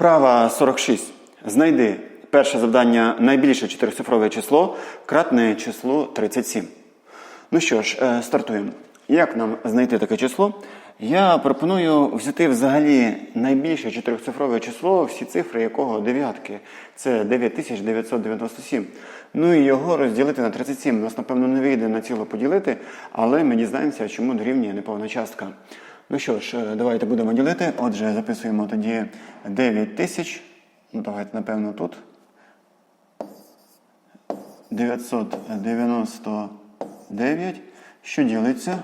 Вправа 46. Знайди перше завдання найбільше чотирицифрове число, кратне число 37. Ну що ж, е, стартуємо. Як нам знайти таке число? Я пропоную взяти взагалі найбільше чотирицифрове число, всі цифри якого дев'ятки. Це 9997. Ну і його розділити на 37. Нас, напевно, не вийде на ціло поділити, але ми дізнаємося, чому дорівнює неповна частка. Ну що ж, е, давайте будемо ділити. Отже, записуємо тоді 9000. Ну, давайте, напевно, тут. 999, що ділиться,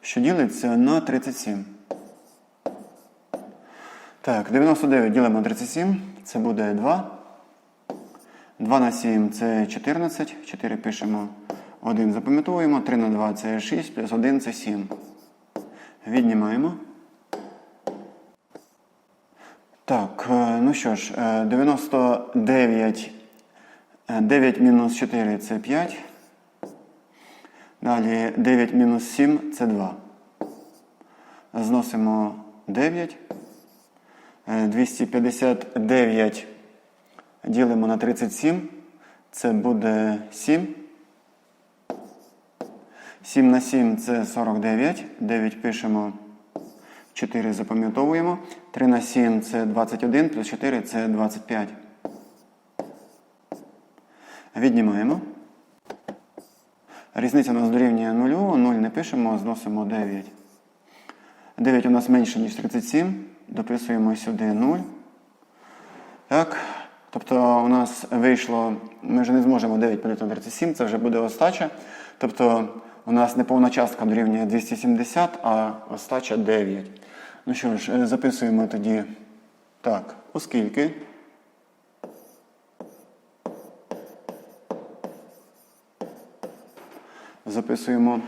що ділиться на 37. Так, 99 ділимо на 37, це буде 2. 2 на 7 це 14, 4 пишемо, 1 запам'ятовуємо, 3 на 2 це 6, плюс 1 це 7. Віднімаємо. Так, е, ну що ж, е, 99, е, 9 мінус 4 це 5. Далі 9 мінус 7 це 2. Зносимо 9. Е, 259 ділимо на 37. Це буде 7. 7 на 7 це 49. 9 пишемо. 4 запам'ятовуємо. 3 на 7 це 21, плюс 4 це 25. Віднімаємо. Різниця у нас дорівнює 0, 0 не пишемо, зносимо 9. 9 у нас менше, ніж 37. Дописуємо сюди 0. Так. Тобто у нас вийшло, ми вже не зможемо 9 поділити на 37, це вже буде остача. Тобто у нас неповна частка дорівнює 270, а остача 9. Ну що ж, е, записуємо тоді так, оскільки. Записуємо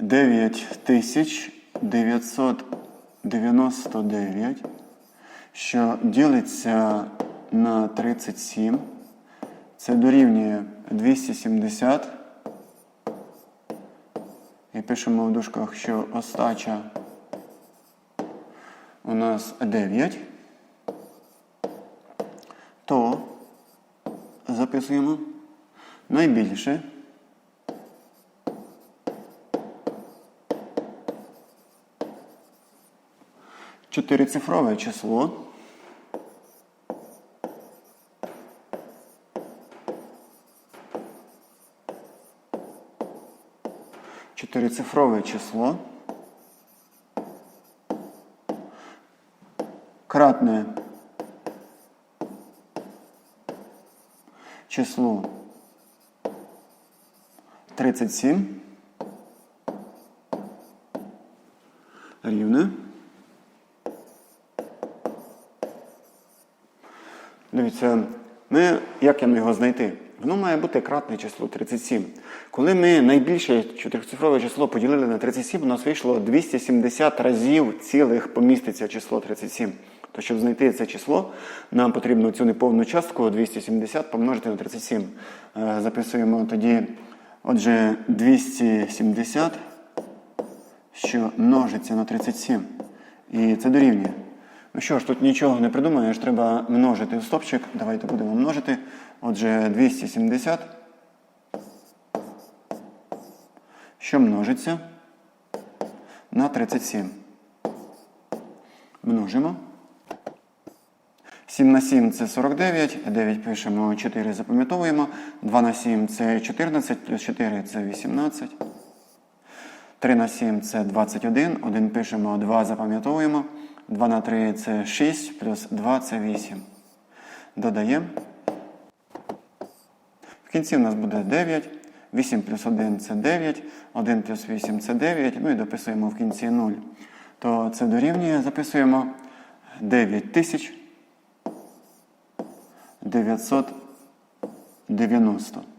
9999, що ділиться на 37. Це дорівнює 270. Пишемо в дужках, що остача у нас 9. То записуємо найбільше. Чотирицифрове число. Чотирицифрове число. Кратне число 37 рівне. Як нам його знайти? Воно має бути кратне число 37. Коли ми найбільше чотирицифрове число поділили на 37, у нас вийшло 270 разів цілих поміститься число 37. То щоб знайти це число, нам потрібно цю неповну частку 270 помножити на 37. Е, Записуємо тоді, отже, 270, що множиться на 37. І це дорівнює. Ну що ж, тут нічого не придумаєш, треба множити в стопчик. Давайте будемо множити. Отже, 270. Що множиться на 37. Множимо. 7 на 7 це 49, 9 пишемо, 4 запам'ятовуємо. 2 на 7 це 14, плюс 4 це 18. 3 на 7 це 21, 1 пишемо, 2 запам'ятовуємо. 2 на 3 це 6, плюс 2 це 8. Додаємо. В кінці у нас буде 9. 8 плюс 1 це 9, 1 плюс 8 це 9, ну і дописуємо в кінці 0. То це дорівнює, записуємо 9000 990.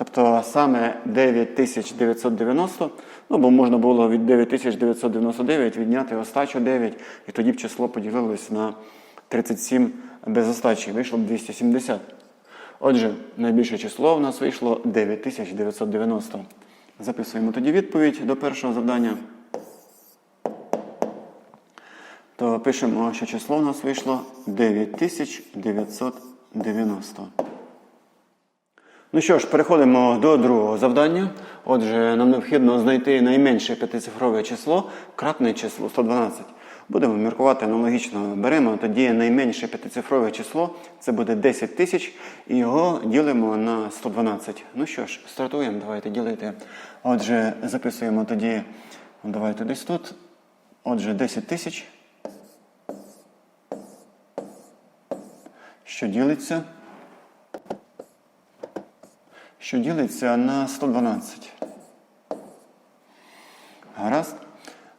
Тобто саме 9990, ну бо можна було від 9999 відняти остачу 9, і тоді б число поділилось на 37 без остачі, вийшло б 270. Отже, найбільше число у нас вийшло 9990. Записуємо тоді відповідь до першого завдання. то пишемо, що число у нас вийшло 9990. Ну що ж, переходимо до другого завдання. Отже, нам необхідно знайти найменше п'ятицифрове число, кратне число 112. Будемо міркувати аналогічно. Беремо тоді найменше п'ятицифрове число, це буде 10 тисяч, і його ділимо на 112. Ну що ж, стартуємо, давайте ділити. Отже, записуємо тоді, давайте десь тут. Отже, 10 тисяч. Що ділиться? Що ділиться на 112. Гаразд.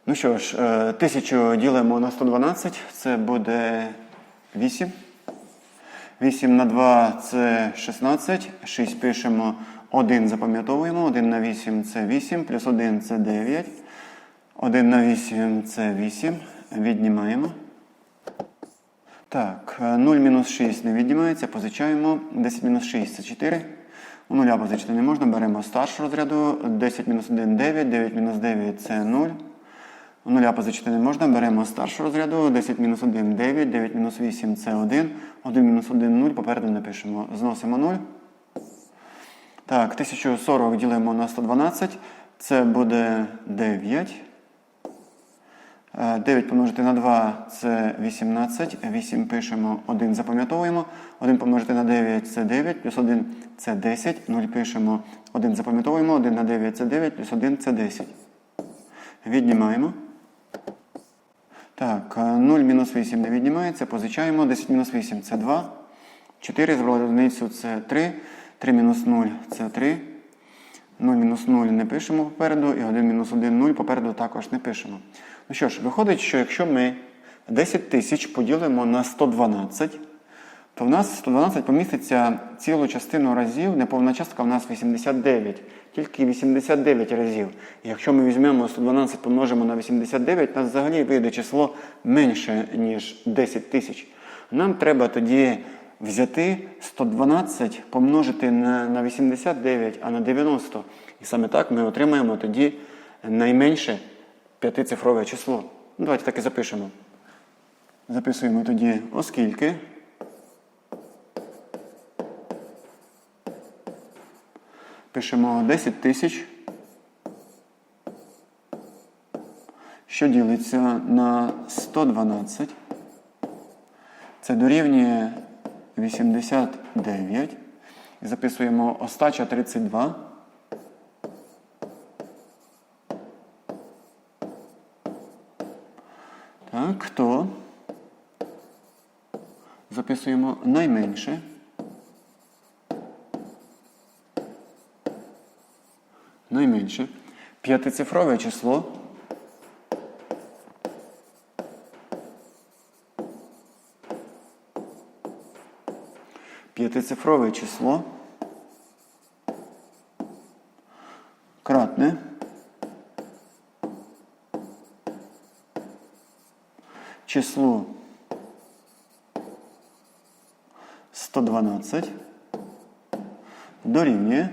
Ну що ж, е, 1000 ділимо на 112, це буде 8. 8 на 2 це 16. 6 пишемо, 1 запам'ятовуємо. 1 на 8 це 8, плюс 1 це 9. 1 на 8 це 8. Віднімаємо. Так, 0 мінус 6 не віднімається, позичаємо. 10 мінус 6 це 4. Нуля позичити не можна, беремо старшу розряду. 10 мінус 1 9, 9 мінус 9 це 0. У нуля позичити не можна, беремо старшу розряду. 10 мінус 1 9, 9 мінус 8 це 1. 1 мінус 1 0, попереду напишемо. Зносимо 0. Так, 1040 ділимо на 112. Це буде 9. 9 помножити на 2 це 18. 8 пишемо, 1 запам'ятовуємо. 1 помножити на 9 це 9, плюс 1 це 10. 0 пишемо, 1 запам'ятовуємо, 1 на 9 це 9, плюс 1 це 10. Віднімаємо. Так, 0 мінус 8 не віднімається, позичаємо. 10 мінус 8 це 2. 4 збрали одиницю це 3. 3 мінус 0 це 3. 0 мінус 0 не пишемо попереду, і 1 мінус 1 0 попереду також не пишемо. Ну що ж, виходить, що якщо ми 10 тисяч поділимо на 112, то в нас 112 поміститься цілу частину разів, неповна частка в нас 89, тільки 89 разів. І якщо ми візьмемо 112 помножимо на 89, у нас взагалі вийде число менше, ніж 10 тисяч. Нам треба тоді взяти 112 помножити на, на 89, а на 90. І саме так ми отримаємо тоді найменше п'ятицифрове число. Ну, Давайте так і запишемо. Записуємо тоді, оскільки. Пишемо 10 тисяч, що ділиться на 112. Це дорівнює 89. І записуємо остача 32. Так, то записуємо найменше. Найменше. П'ятицифрове число. П'ятицифрове число. Кратне. числу 112 дорівнює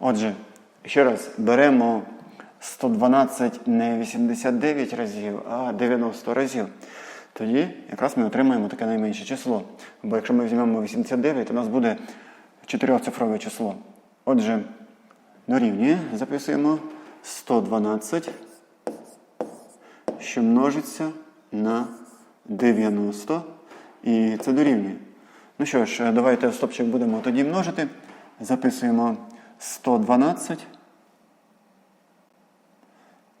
Отже, ще раз беремо 112 не 89 разів, а 90 разів. Тоді якраз ми отримаємо таке найменше число. Бо якщо ми візьмемо 89, то у нас буде чотирьохцифрове число. Отже, Дорівнює, записуємо 112, що множиться на 90. І це дорівнює. Ну що ж, давайте стопчик будемо тоді множити. Записуємо 112.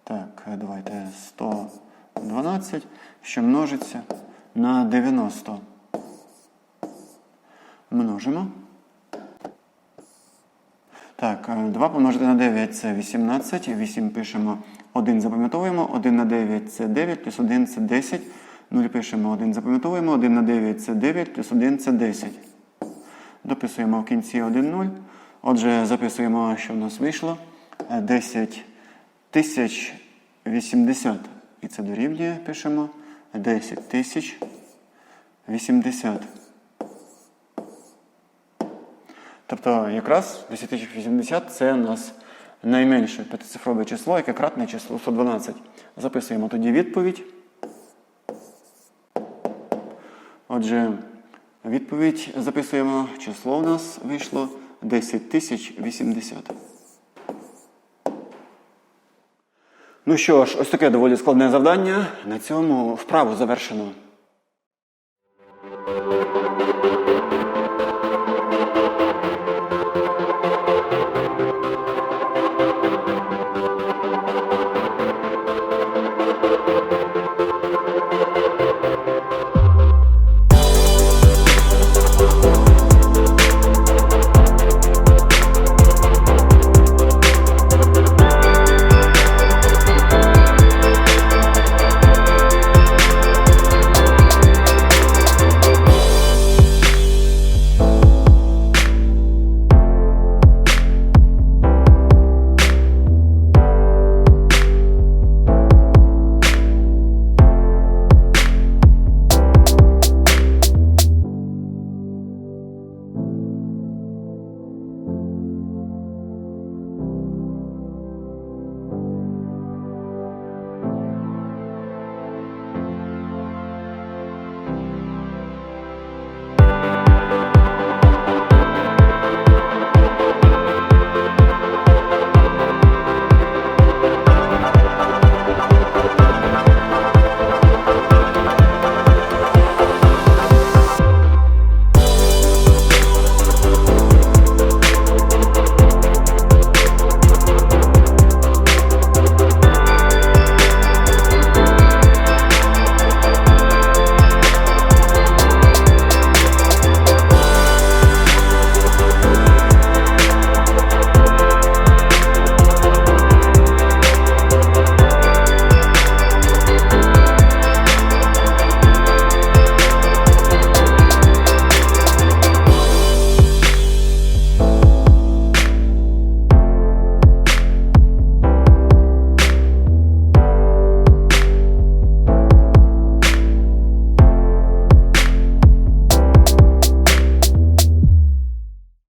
Так, давайте 112, що множиться на 90. Множимо. Так, 2 помножити на 9 це 18. 8 пишемо 1 запам'ятовуємо. 1 на 9 це 9, плюс 1 це 10. 0 пишемо 1 запам'ятовуємо. 1 на 9 це 9, плюс 1 це 10. Дописуємо в кінці 1 0. Отже, записуємо, що в нас вийшло. 10 тисяч 80. І це дорівнює, пишемо 10 тисяч 80. Тобто якраз 1080 це у нас найменше п'ятицифрове число, яке кратне число 112. Записуємо тоді відповідь. Отже, відповідь записуємо. Число у нас вийшло 10 80. Ну що ж, ось таке доволі складне завдання. На цьому вправу завершено.